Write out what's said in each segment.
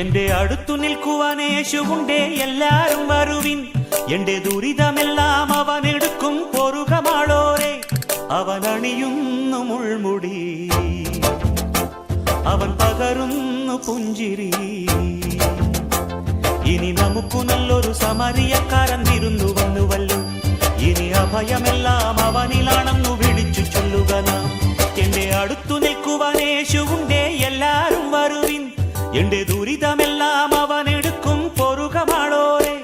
എന്റെ അടുത്തു നിൽക്കുവാൻ യേശുവുണ്ടേ എല്ലാരും വരുവിൻ. എന്റെ ദുരിതമെല്ലാം അവൻ എടുക്കും പൊറുകമാളോരെ. അവൻ അണിയുന്നു മുൾമുടി. അവൻ പകരുന്നു പുഞ്ചിരി. ഇനി നമുക്കു നല്ലൊരു സമരിയക്കാരൻ തിരുന്നു വന്നുവല്ലോ ഇനി അഭയമെല്ലാം അവനിലാണെന്നു വിളിച്ചു ചൊല്ലുക നാം. എന്റെ അടുത്തു നിൽക്കുവാൻ വരുവിൻ എന്റെ ദുരിതമെല്ലാം അവൻ എടുക്കും പൊറുകമാളോരെ.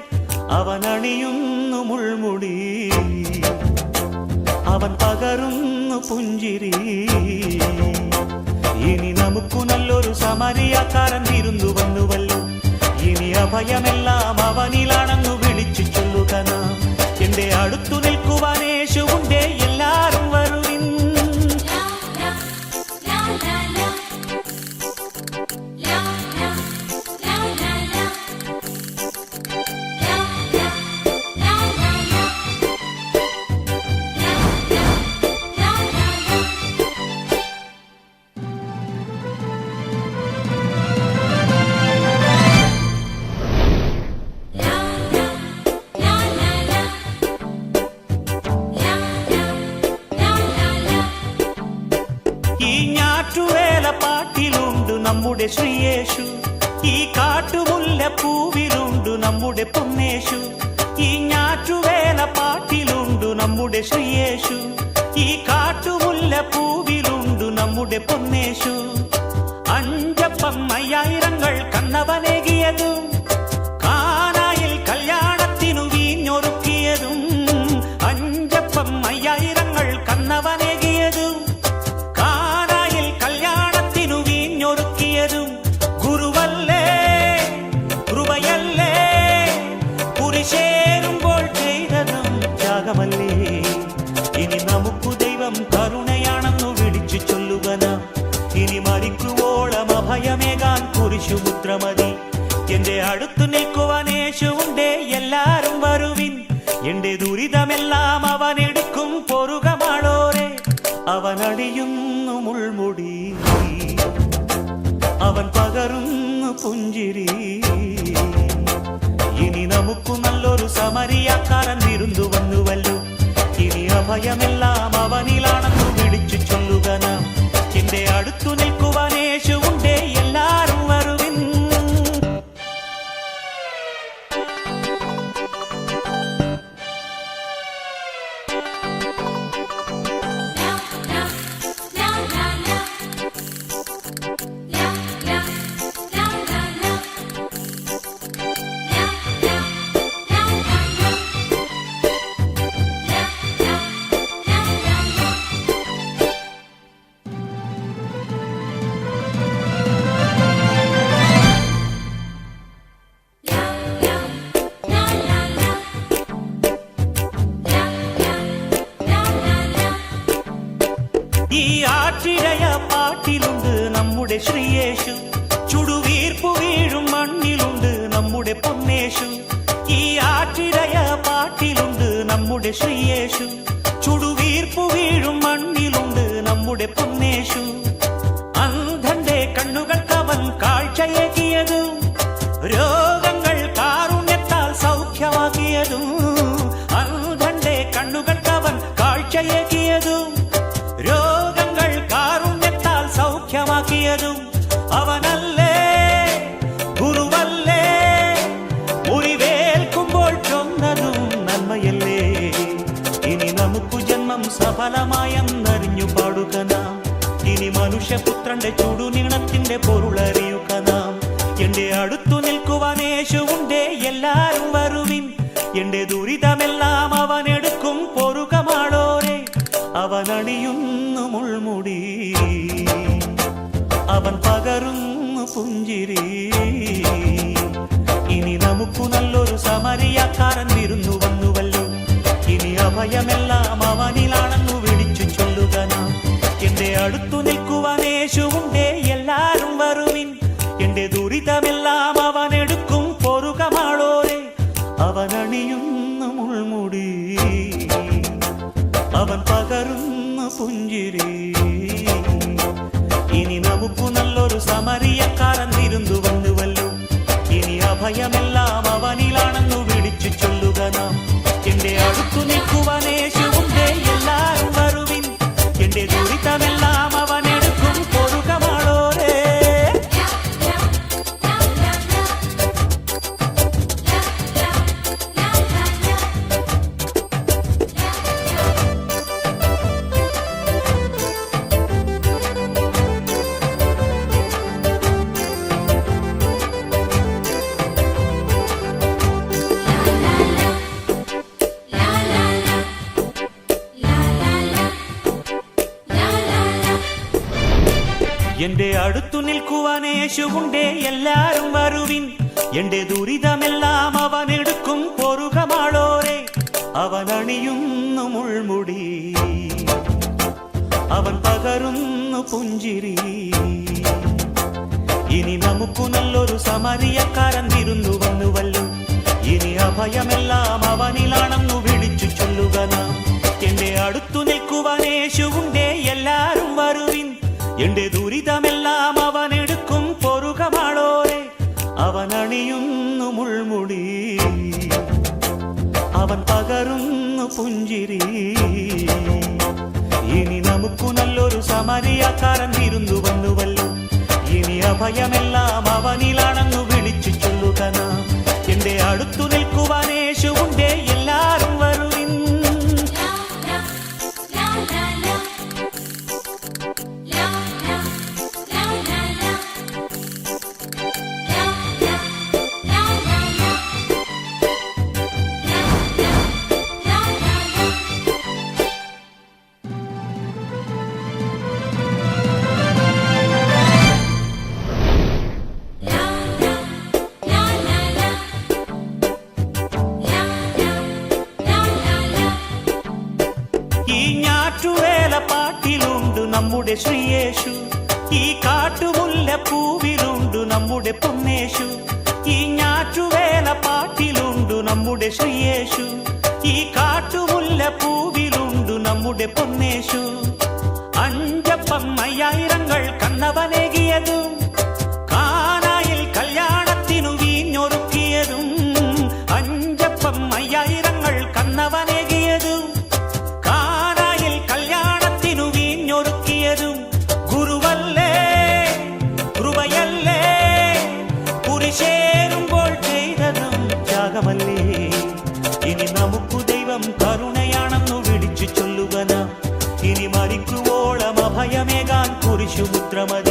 അണിയുന്നു മുൾമുടി. അവൻ പകരുന്നു പുഞ്ചിരി. ഇനി നമുക്കു നല്ലൊരു സമരിയാക്കാരൻ തിരുന്നു വന്നുവല്ലോ. ഇനി അഭയമെല്ലാം അവനിലാണെന്നു വിളിച്ചു ചൊല്ലുക നാം. എന്റെ അടുത്തു നമ്മുടെ ശ്രീയേശു. ഈ കാട്ടുമുല്ല പൂവിലുണ്ടു നമ്മുടെ പൊന്നേശു. ഈ ഞാറ്റുവേല പാട്ടിലുണ്ടു നമ്മുടെ ശ്രീയേശു. ഈ കാട്ടുമുല്ല പൂവിലുണ്ടു നമ്മുടെ പൊന്നേശു. അഞ്ചപ്പം അയ്യായിരങ്ങൾ കണ്ണവനേകിയതും കാനായിൽ കല്യാണത്തിനു വീഞ്ഞൊരുക്കിയതും അഞ്ചപ്പം അയ്യായിരങ്ങൾ കണ്ണവനേകിയതും മുൾമുടി. അവൻ പകരുന്നു പുഞ്ചിരി. ഇനി നമുക്ക് നല്ലൊരു സമരിയാക്കാരൻ വിരുന്നു വന്നുവല്ലോ. ഇനി അഭയമെല്ലാം അവനിലാണെന്നു വിളിച്ചു ചൊല്ലുക നാം. എന്റെ അടുത്തു നിൽക്കുവാൻ നമ്മുടെ അടുത്തു നിൽക്കുവാൻ യേശുണ്ടേ എല്ലാരും വരുവിൻ. എന്റെ ദുരിതമെല്ലാം അവൻ എടുക്കും പൊറുകമാളോരെ അണിയുന്നു മുൾമുടി. അവൻ പകരുന്നു പുഞ്ചിരി. ഇനി നമുക്ക് നല്ലൊരു സമരിയാക്കാരൻ വിരുന്നു വന്നുവല്ലോ. ഇനി അഭയമെല്ലാം അവനിലാണെന്നു വിളിച്ചു ചൊല്ലുക എന്റെ അടുത്തു നിൽക്കുവാൻ യേശുവുണ്ടേ അവൻ പകരുന്ന പുഞ്ചിരി. എന്റെ അടുത്തു നിൽക്കുവാൻ യേശുവുണ്ടേ എല്ലാരും വരുവിൻ. എന്റെ ദുരിതമെല്ലാം അവൻ എടുക്കും പൊറുകമാളോരെ. അവൻ അണിയുന്നു മുൾമുടി. അവൻ പകരുന്നു പുഞ്ചിരി. ഇനി നമുക്കു നല്ലൊരു സമരിയക്കാരൻ തിരുന്നു വന്നുവല്ലോ. ഇനി അഭയമെല്ലാം അവനിലാണെന്നു വിളിച്ചു ചൊല്ലുക നാം. എന്റെ അടുത്തു നിൽക്കുവാൻ യേശുവുണ്ടേ എല്ലാരും വരുവിൻ. എന്റെ ദുരിതമെല്ലാം അവൻ എടുക്കും പൊറുകമാളോരെ. അവൻ അണിയുന്നു മുൾമുടി. അവൻ പകരുന്നു പുഞ്ചിരി. ഇനി നമുക്കു നല്ലൊരു സമരിയാക്കാരൻ വിരുന്നു വന്നുവല്ലോ. ഇനി അഭയമെല്ലാം അവനിലാണെന്നു വിളിച്ചു ചൊല്ലുക നാം. എന്റെ അടുത്തു നിൽക്കുവാൻ നമ്മുടെ ശ്രീയേശു. ഈ കാട്ടുമുല്ല പൂവിലുണ്ടു നമ്മുടെ പൊന്നേശു. ഈ ഞാറ്റുവേല പാട്ടിലുണ്ടു നമ്മുടെ ശ്രീയേശു. ഈ കാട്ടുമുല്ല പൂവിലുണ്ടു നമ്മുടെ പൊന്നേശു. filmo, trama de